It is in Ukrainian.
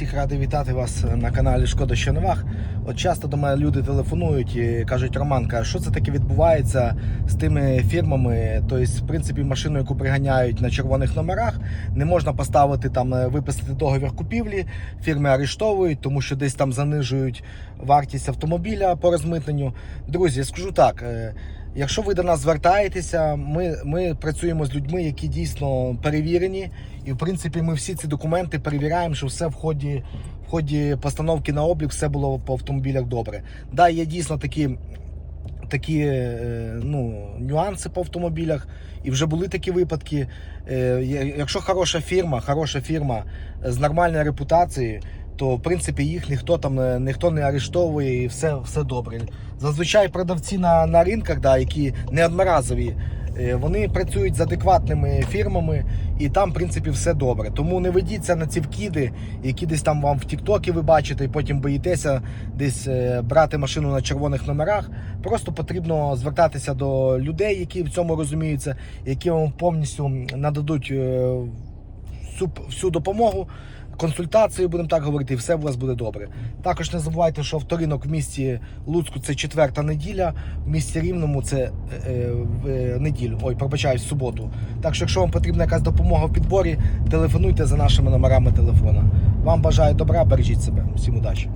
Всіх радий вітати вас на каналі Шкода Щоновах. От часто до мене люди телефонують і кажуть, Роман, каже, що це таке відбувається з тими фірмами. Тобто, в принципі, машину, яку приганяють на червоних номерах, не можна поставити там, е, виписати договір купівлі. Фірми арештовують, тому що десь там занижують вартість автомобіля по розмитненню. Друзі, я скажу так. Якщо ви до нас звертаєтеся, ми, ми працюємо з людьми, які дійсно перевірені, і в принципі ми всі ці документи перевіряємо, що все в ході, в ході постановки на облік все було по автомобілях добре. Да, є дійсно такі, такі е, ну, нюанси по автомобілях, і вже були такі випадки. Е, Якщо хороша фірма, хороша фірма з нормальною репутацією, то в принципі їх ніхто там ніхто не арештовує і все, все добре. Зазвичай продавці на, на ринках, да, які не одноразові, е, вони працюють з адекватними фірмами, і там, в принципі, все добре. Тому не ведіться на ці вкиди, які десь там вам в Тіктокі ви бачите, і потім боїтеся десь е, брати машину на червоних номерах. Просто потрібно звертатися до людей, які в цьому розуміються, які вам повністю нададуть е, всю, всю допомогу. Консультацію, будемо так говорити, і все у вас буде добре. Також не забувайте, що вторинок в місті Луцьку це четверта неділя, в місті Рівному це е, е, е, неділю. Ой, пробачаюсь, суботу. Так що, якщо вам потрібна якась допомога в підборі, телефонуйте за нашими номерами телефона. Вам бажаю добра, бережіть себе. Всім удачі.